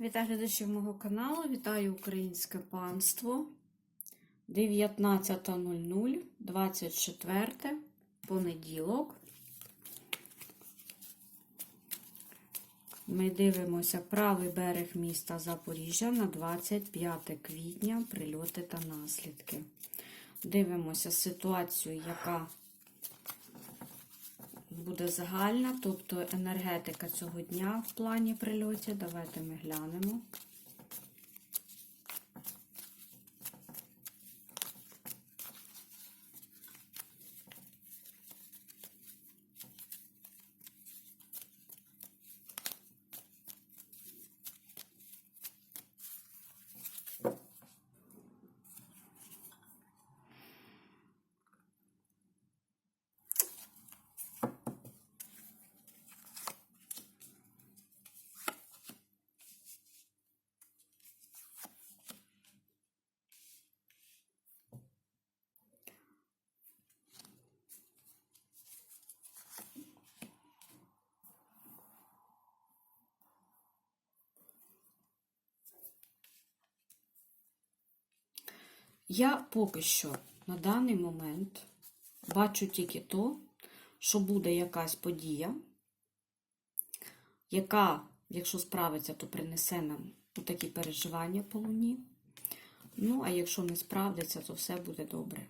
Вітаю глядачів мого каналу, вітаю українське панство. 19.00, 24 понеділок. Ми дивимося правий берег міста Запоріжжя на 25 квітня, прильоти та наслідки. Дивимося ситуацію, яка буде загальна, тобто енергетика цього дня в плані прильотів. Давайте ми глянемо. Я поки що на даний момент бачу тільки то, що буде якась подія, яка, якщо справиться, то принесе нам такі переживання по луні. Ну, а якщо не справдиться, то все буде добре.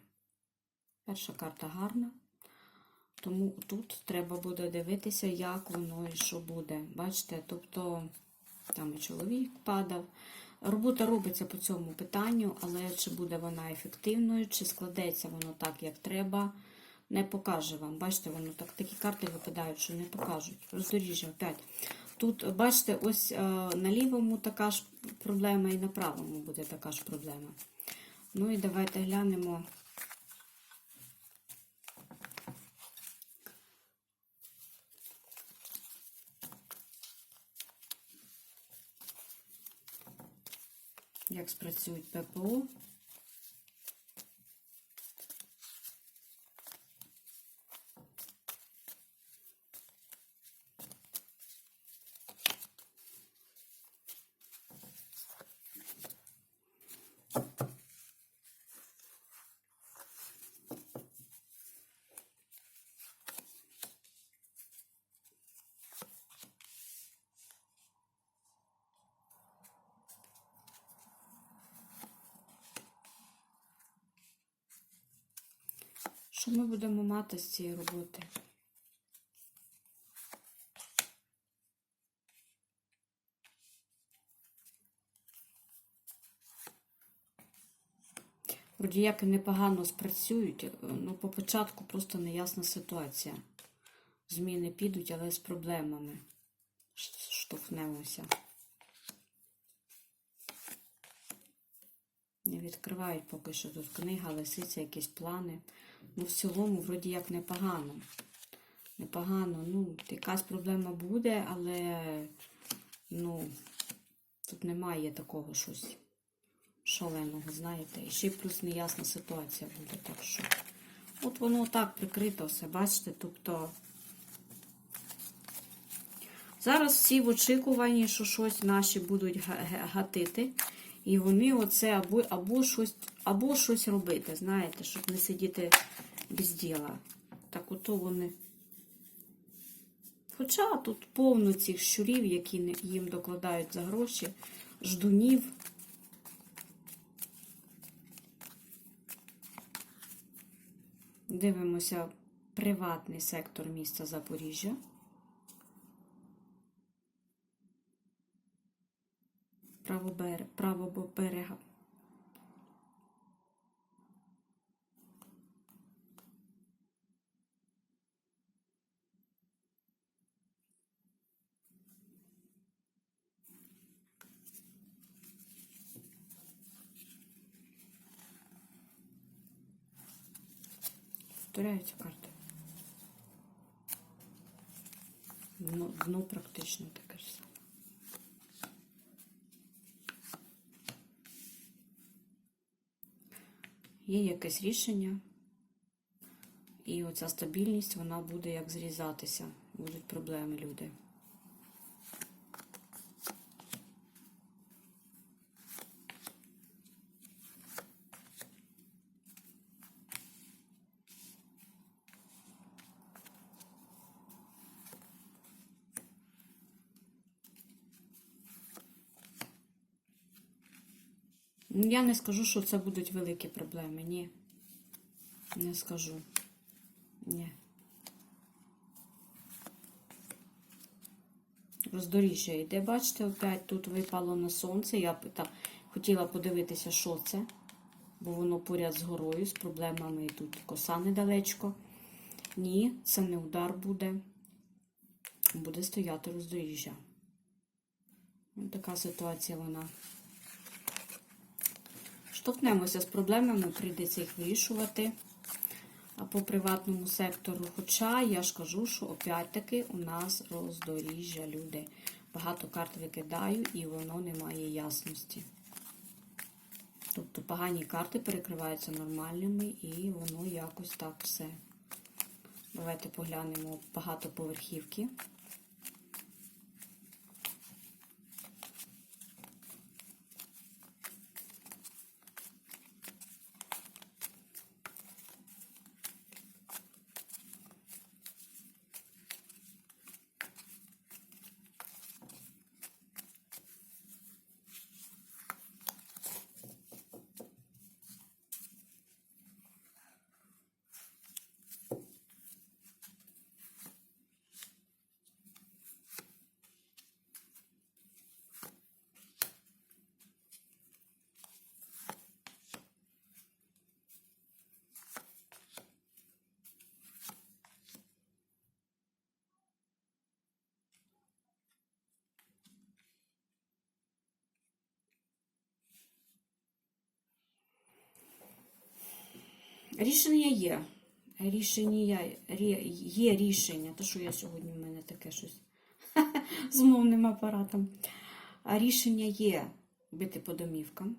Перша карта гарна. Тому тут треба буде дивитися, як воно і що буде. Бачите, тобто там і чоловік падав. Робота робиться по цьому питанню, але чи буде вона ефективною, чи складеться воно так, як треба, не покаже вам. Бачите, воно так, такі карти випадають, що не покажуть. Роздоріжжя опять. Тут, бачите, ось е, на лівому така ж проблема, і на правому буде така ж проблема. Ну і давайте глянемо. Як спрацюють ППО. Що ми будемо мати з цієї роботи? Вроді як і непогано спрацюють, е, ну по початку просто неясна ситуація. Зміни підуть, але з проблемами штовхнемося. Не відкривають поки що тут книга, лисиця, якісь плани. Ну, в цілому, вроді як непогано. Непогано. Ну, якась проблема буде, але ну, тут немає такого щось шаленого, знаєте. І ще й плюс неясна ситуація буде. Так що. От воно так прикрито все, бачите? Тобто. Зараз всі в очікуванні, що щось наші будуть га- га- гатити. І вони оце або, або, щось, або щось робити, знаєте, щоб не сидіти без діла. Так ото вони. Хоча тут повно цих щурів, які їм докладають за гроші, ждунів. Дивимося приватний сектор міста Запоріжжя. Правого берега. Повторяються карти. Дно, дно практично таке ж саме. Є якесь рішення, і оця стабільність, вона буде як зрізатися. Будуть проблеми люди. Я не скажу, що це будуть великі проблеми. Ні. Не скажу. Ні. Роздоріжжя йде. Бачите, опять тут випало на сонце. Я пита, хотіла подивитися, що це. Бо воно поряд з горою, з проблемами і тут коса недалечко. Ні, це не удар буде. Буде стояти роздоріжжя. Ось така ситуація вона. Штовхнемося з проблемами, прийдеться їх вирішувати по приватному сектору. Хоча я ж кажу, що опять-таки у нас роздоріжжя люди. Багато карт викидаю і воно не має ясності. Тобто погані карти перекриваються нормальними і воно якось так все. Давайте поглянемо багатоповерхівки. Рішення є. Рішення рі- є рішення. То, що я сьогодні в мене таке щось з мовним апаратом. А рішення є бити по домівкам.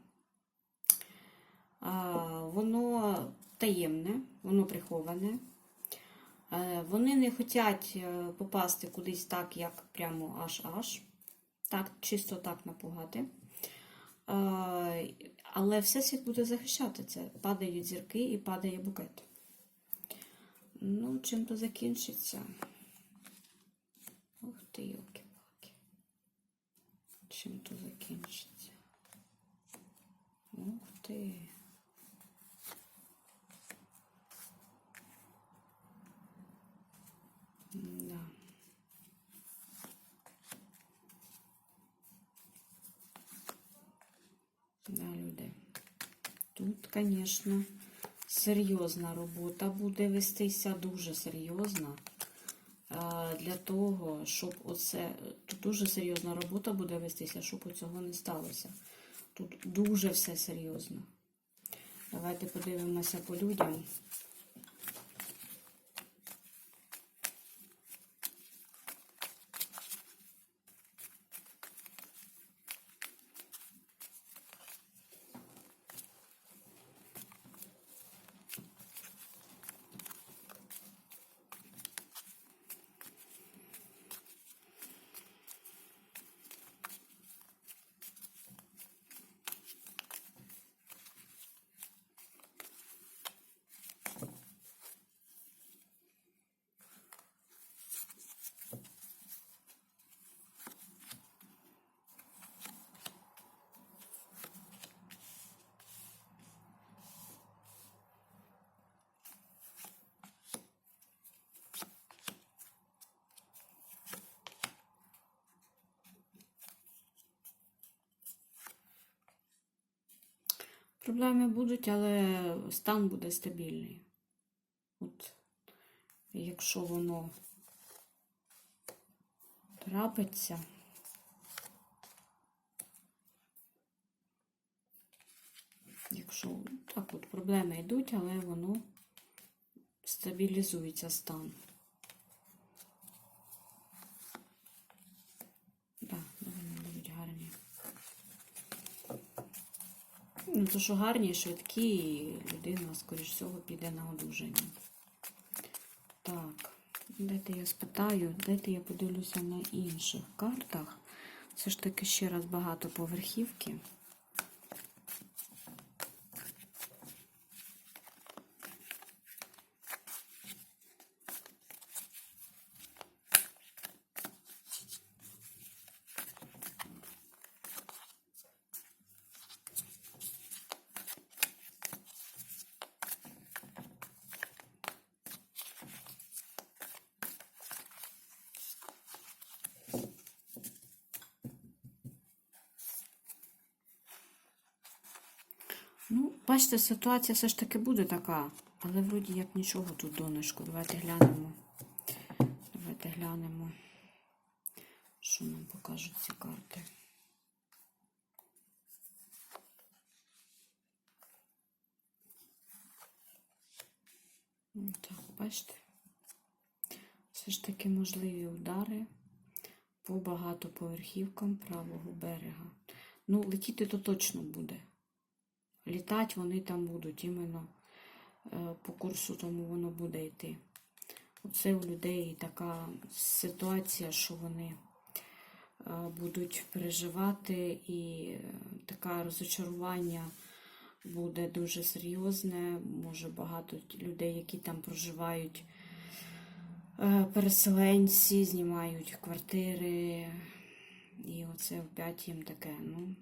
Воно таємне, воно приховане. Вони не хочуть е, попасти кудись так, як прямо аж-аж. Так, чисто так напугати. Але Всесвіт буде захищати це. Падають зірки і падає букет. Ну, чим то закінчиться? Ух ти, йоки-палки. Чим то закінчиться? Ух ти. Да. Да, люди. Тут, звісно, серйозна робота буде вестися, дуже серйозна. Для того, щоб оце. Тут дуже серйозна робота буде вестися, щоб цього не сталося. Тут дуже все серйозно. Давайте подивимося по людям. Проблеми будуть, але стан буде стабільний. От, якщо воно трапиться, якщо так от проблеми йдуть, але воно стабілізується стан. Так, вони будуть гарні. Ну, то, що гарні, швидкі, і людина, скоріш всього, піде на одужання. Так, дайте я спитаю, дайте я подивлюся на інших картах. Все ж таки ще раз багато поверхівки. Ну, бачите, ситуація все ж таки буде така, але вроді як нічого тут донечко. Давайте глянемо. Давайте глянемо, що нам покажуть ці карти. Ну, Так, бачите? Все ж таки можливі удари по багатоповерхівкам правого берега. Ну, летіти то точно буде. Літати вони там будуть іменно е, по курсу, тому воно буде йти. Оце у людей така ситуація, що вони е, будуть переживати, і е, таке розочарування буде дуже серйозне. Може багато людей, які там проживають, переселенці, знімають квартири. І оце опять їм таке, ну,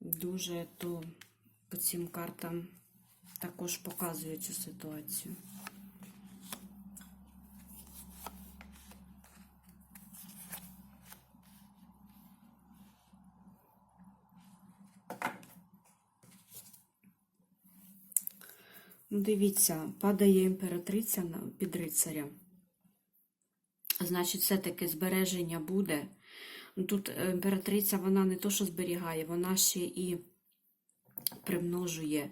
дуже то по цим картам також показує цю ситуацію. Ну, Дивіться, падає імператриця під рицаря. Значить, все-таки збереження буде. Ну, Тут е, імператриця, вона не то, що зберігає, вона ще і примножує.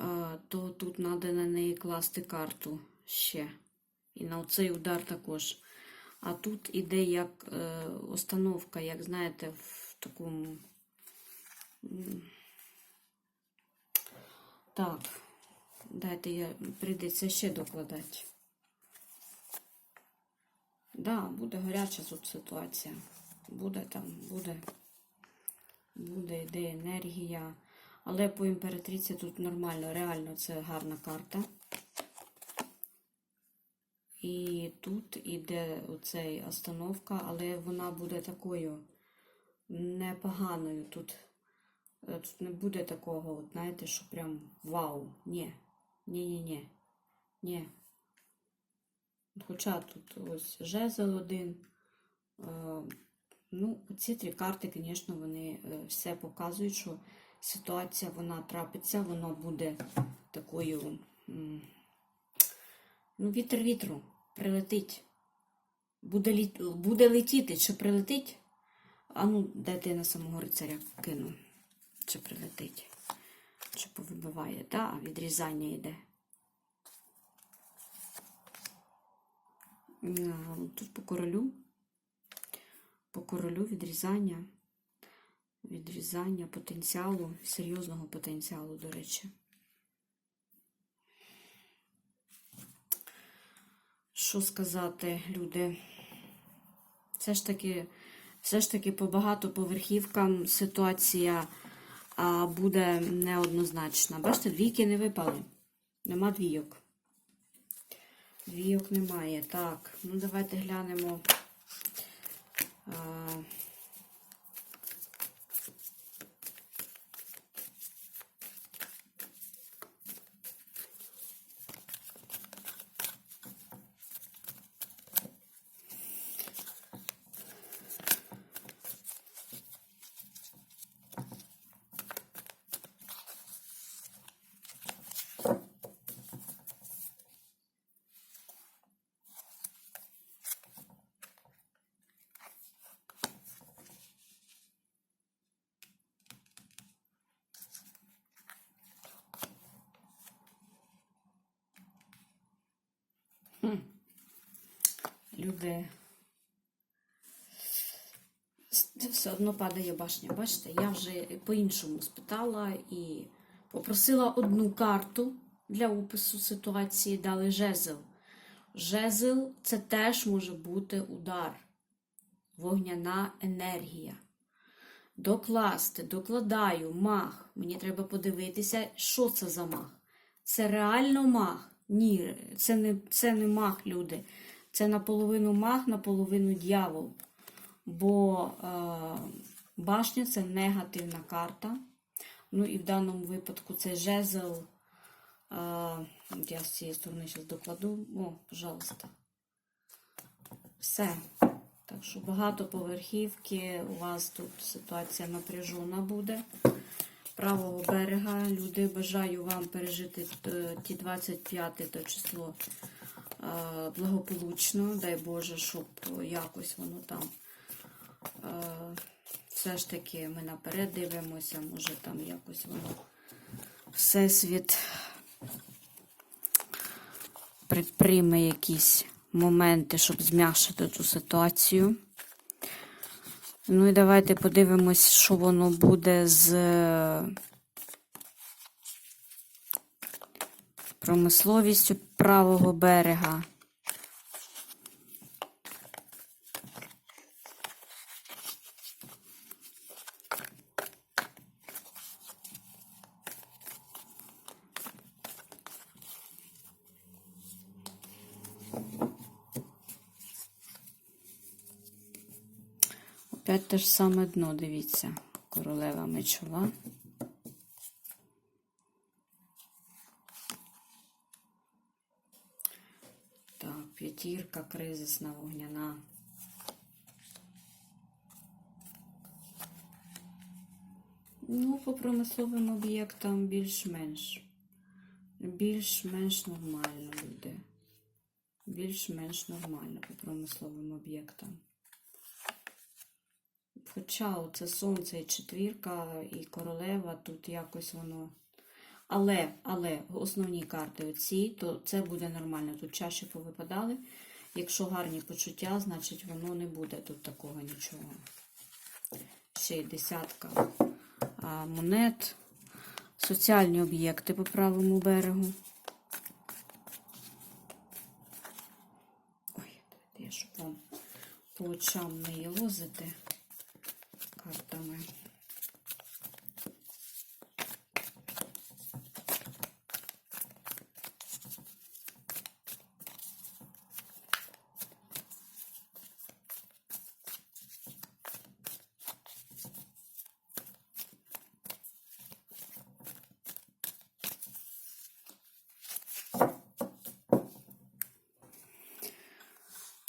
Е, То тут треба на неї класти карту ще. І на цей удар також. А тут іде як е, установка, як знаєте, в такому. Так, дайте я прийдеться ще докладати. Да, буде гаряча тут ситуація. Буде там, буде, буде йде енергія. Але по імператриці тут нормально, реально це гарна карта. І тут іде оцей остановка, але вона буде такою непоганою. Тут, е, тут не буде такого, от, знаєте, що прям вау. Ні. Ні-ні-ні. Ні. Хоча тут ось жезл один. Ну, ці три карти, звісно, вони е, все показують, що ситуація вона трапиться, вона буде такою. Ну, вітер вітру прилетить. Буде, літ... буде летіти, чи прилетить? А ну, дайте я на самого рицаря кину. Чи прилетить? Чи повибиває? Так, відрізання йде. Тут по королю. По королю відрізання. Відрізання потенціалу, серйозного потенціалу, до речі. Що сказати, люди? Все ж таки, все ж таки по багатоповерхівкам ситуація а, буде неоднозначна. Бачите, двійки не випали. Нема двійок. Двійок немає. Так, ну давайте глянемо. А, Люди. Все одно падає башня. Бачите, я вже по-іншому спитала і попросила одну карту для опису ситуації, дали жезл. Жезл це теж може бути удар, вогняна енергія. Докласти, докладаю мах. Мені треба подивитися, що це за мах. Це реально мах? Ні, це не, це не мах, люди. Це наполовину мах, наполовину дьявол. Бо е, башня це негативна карта. Ну і в даному випадку це жезл. Е, я з цієї сторони зараз докладу. О, пожалуйста. Все. Так що багато поверхівки, у вас тут ситуація напряжена буде. правого берега. Люди, бажаю вам пережити е, ті 25 то число благополучно. Дай Боже, щоб якось воно там. е, Все ж таки ми наперед дивимося, може там якось воно всесвіт предприйме якісь моменти, щоб зм'якшити цю ситуацію. Ну і давайте подивимось, що воно буде з промисловістю правого берега. Опять те ж саме дно, дивіться, королева мечова. Так, п'ятірка, кризисна вогняна. Ну, по промисловим об'єктам більш-менш. Більш-менш нормально люди. Більш-менш нормально по промисловим об'єктам. Хоча це сонце і четвірка, і королева, тут якось воно. Але, але основні карти оці, то це буде нормально. Тут чаще повипадали. Якщо гарні почуття, значить воно не буде тут такого нічого. Ще й десятка а, монет. Соціальні об'єкти по правому берегу. Ой, я щоб вам по очам не лозити картами.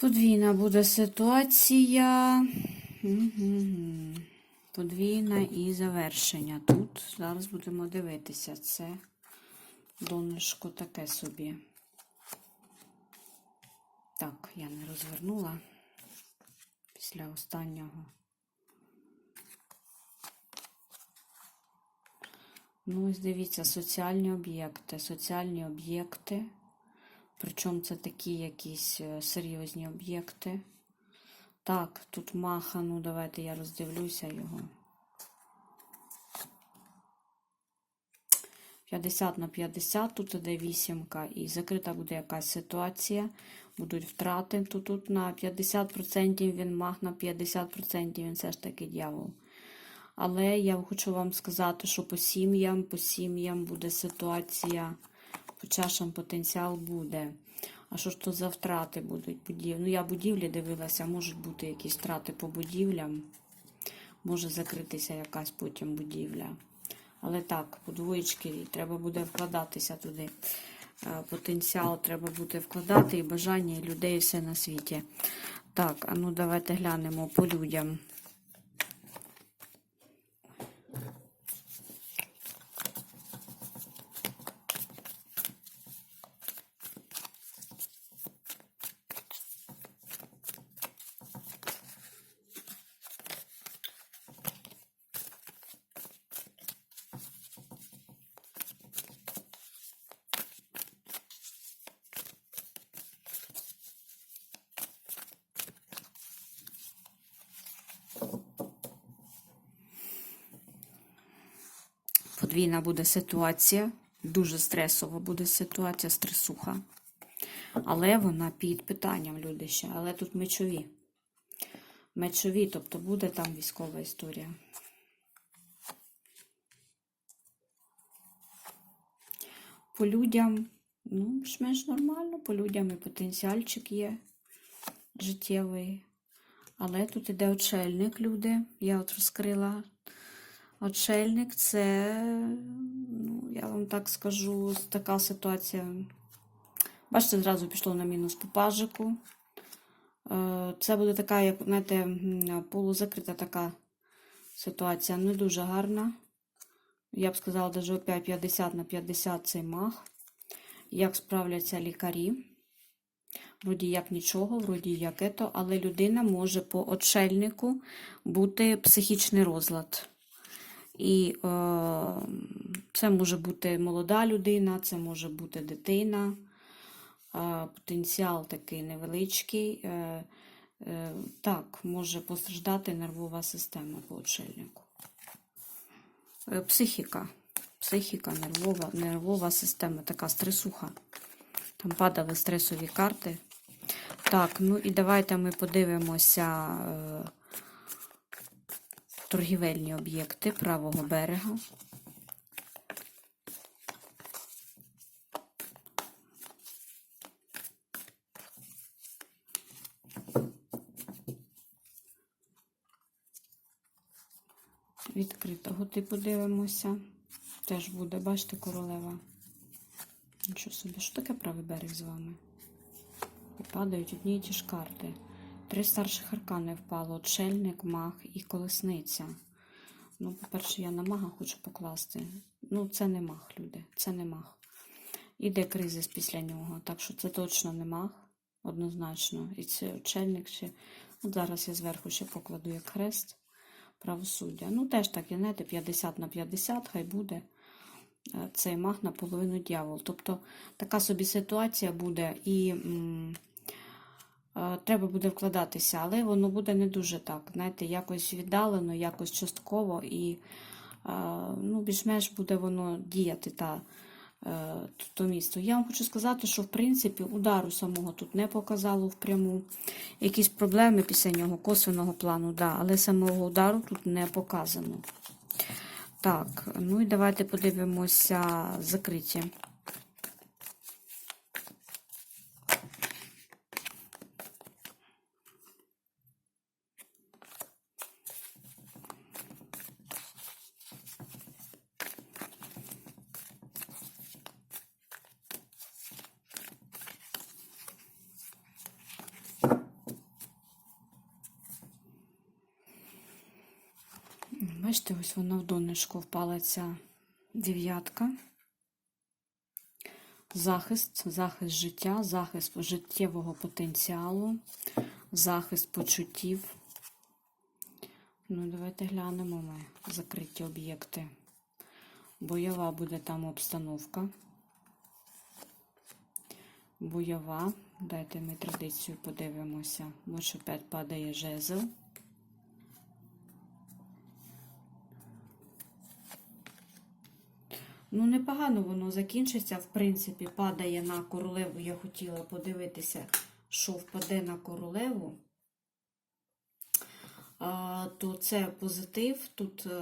Подвійна буде ситуація. Мгм. Подвійна і завершення. Тут зараз будемо дивитися. Це донышко таке собі. Так, я не розвернула після останнього. Ну, ось дивіться, соціальні об'єкти. Соціальні об'єкти. Причому це такі якісь е, серйозні об'єкти. Так, тут маха, ну давайте я роздивлюся його. 50 на 50, тут іде вісімка, і закрита буде якась ситуація, будуть втрати. Тут, тут на 50% він мах, на 50% він все ж таки дьявол. Але я хочу вам сказати, що по сім'ям, по сім'ям буде ситуація, по чашам потенціал буде. А що ж то за втрати будуть будів? Ну, я будівлі дивилася, можуть бути якісь втрати по будівлям. Може закритися якась потім будівля. Але так, по двоєчки треба буде вкладатися туди. Е, Потенціал треба буде вкладати і бажання і людей все на світі. Так, а ну давайте глянемо по людям. Подвійна буде ситуація, дуже стресова буде ситуація, стресуха. Але вона під питанням, люди ще. Але тут мечові. Мечові, тобто буде там військова історія. По людям, ну, більш-менш нормально, по людям і потенціальчик є життєвий. Але тут іде очельник, люди. Я от розкрила. Очельник це, ну, я вам так скажу, така ситуація. Бачите, зразу пішло на мінус по пажику. Е, Це буде така, як, знаєте, полузакрита така ситуація. Не дуже гарна. я б сказала, навіть опять 50 на 50 цей мах. Як справляться лікарі? Вроді як нічого, вроді як ето, але людина може по отшельнику бути психічний розлад. І е, це може бути молода людина, це може бути дитина, е, потенціал такий невеличкий. Е, е, так, може постраждати нервова система по отшельнику. Е, Психіка. Психіка, нервова, нервова система, така стресуха. Там падали стресові карти. Так, ну і давайте ми подивимося е, торгівельні об'єкти правого берега. Відкритого типу дивимося. Теж буде, бачите, королева. Нічого собі, що таке правий берег з вами? Падають одні і ті ж карти. Три старших аркани впало: отшельник, маг і колесниця. Ну, по-перше, я на мага хочу покласти. Ну, це не маг, люди, це не маг. Іде кризис після нього. Так що це точно не маг, однозначно. І це очельник ще. От зараз я зверху ще покладу як хрест правосуддя. Ну, теж так, і знаєте, 50 на 50, хай буде е, цей маг наполовину дьявол. Тобто така собі ситуація буде, і м, треба буде вкладатися, але воно буде не дуже так. Знаєте, якось віддалено, якось частково, і е, ну, більш-менш буде воно діяти та. е, То місто. Я вам хочу сказати, що в принципі удару самого тут не показало впряму. Якісь проблеми після нього, косвеного плану, да, але самого удару тут не показано. Так, ну і давайте подивимося закриті. Бачите, ось донечку впала ця дев'ятка. Захист, захист життя, захист життєвого потенціалу, захист почуттів. Ну, давайте глянемо ми закриті об'єкти. Бойова буде там обстановка. Бойова. Дайте ми традицію подивимося. Ось опять падає жезл. Ну, непогано воно закінчиться. В принципі, падає на королеву. Я хотіла подивитися, що впаде на королеву. То це позитив. Тут, е,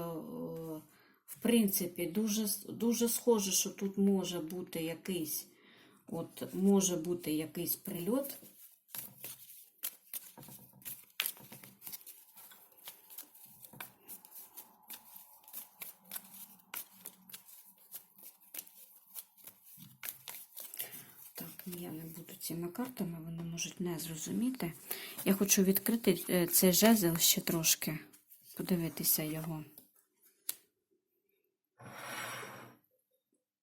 в принципі, дуже, дуже схоже, що тут може бути якийсь, от, може бути якийсь прильот. Так, ні, я не буду цими картами, вони можуть не зрозуміти. Я хочу відкрити е, цей жезл ще трошки, подивитися його.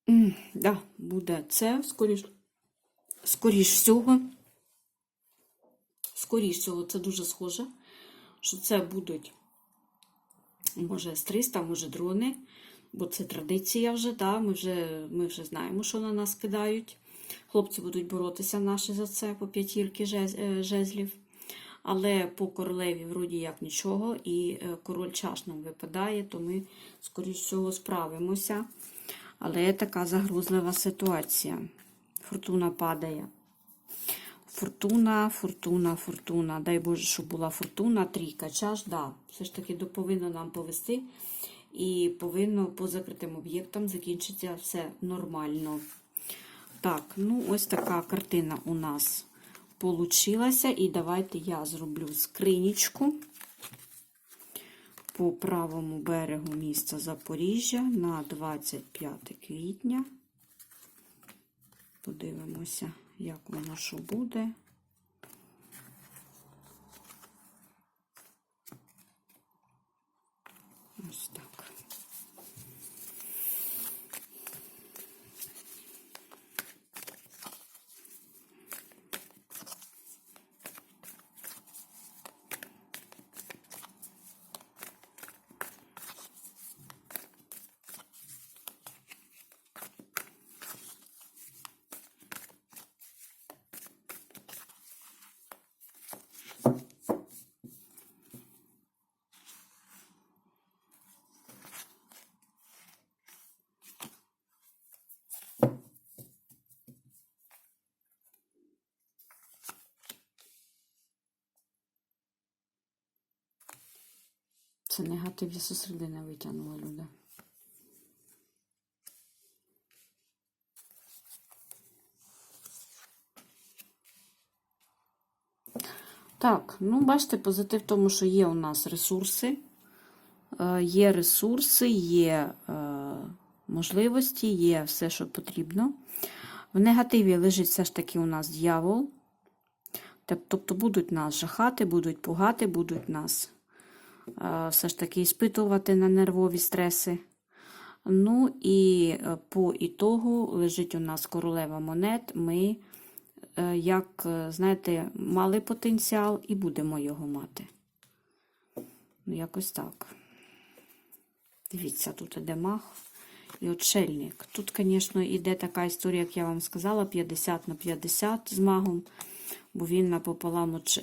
Так, да, буде це, скоріш, скоріш всього. Скоріш всього, це дуже схоже, що це будуть, може, з 300, може, дрони, бо це традиція вже, да, ми вже, ми вже знаємо, що на нас кидають. Хлопці будуть боротися наші за це по п'ятірки е, жезлів. Але по королеві, вроді як нічого, і е, король чаш нам випадає, то ми, скоріш всього, справимося. Але така загрозлива ситуація. Фортуна падає. Фортуна, фортуна, фортуна. Дай Боже, щоб була фортуна, трійка чаш, да, все ж таки повинно нам повести. І повинно по закритим об'єктам закінчитися все нормально. Так, ну ось така картина у нас получилася. І давайте я зроблю скринічку по правому берегу міста Запоріжжя на 25 квітня. Подивимося, як воно що буде. Ось так. Це негатив я середини витягнула люди. Так, ну бачите, позитив в тому, що є у нас ресурси. Е, Є ресурси, є е, можливості, є все, що потрібно. В негативі лежить все ж таки у нас дьявол. Тобто будуть нас жахати, будуть пугати, будуть нас все ж таки іспитувати на нервові стреси. Ну і е, по ітогу лежить у нас королева монет. Ми, е, як, е, знаєте, мали потенціал і будемо його мати. Ну, якось так. Дивіться, тут іде мах і отшельник. Тут, звісно, іде така історія, як я вам сказала, 50 на 50 з магом, бо він напополам оч...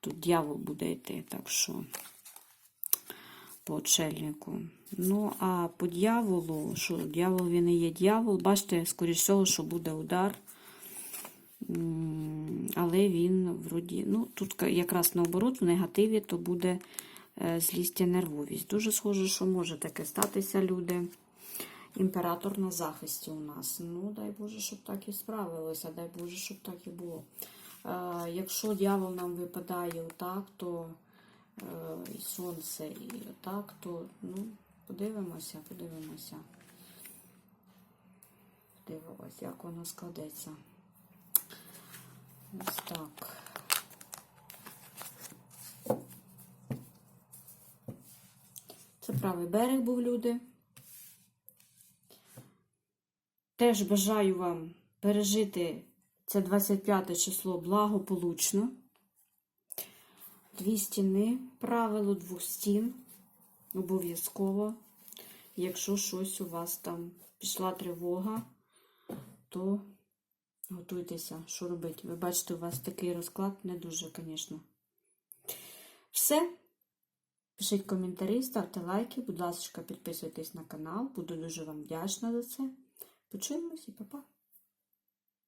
тут дьявол буде йти, так що по отшельнику. Ну, а по дьяволу, що дьявол він і є дьявол, бачите, скоріш всього, що буде удар. Але він вроді, ну, тут якраз наоборот, в негативі, то буде е, злість і нервовість. Дуже схоже, що може таке статися, люди. Імператор на захисті у нас. Ну, дай Боже, щоб так і справилося, дай Боже, щоб так і було. Е, якщо дьявол нам випадає отак, то е, і сонце, і отак, то ну, подивимося, подивимося. Подивимося, як воно складеться. Ось так. Це правий берег був, люди. Теж бажаю вам пережити це 25 число благополучно. Дві стіни, правило двох стін. Обов'язково. Якщо щось у вас там пішла тривога, то готуйтеся, що робити. Ви бачите, у вас такий розклад не дуже, звісно. Все. Пишіть коментарі, ставте лайки, будь ласка, підписуйтесь на канал. Буду дуже вам вдячна за це. Почуємось і па-па.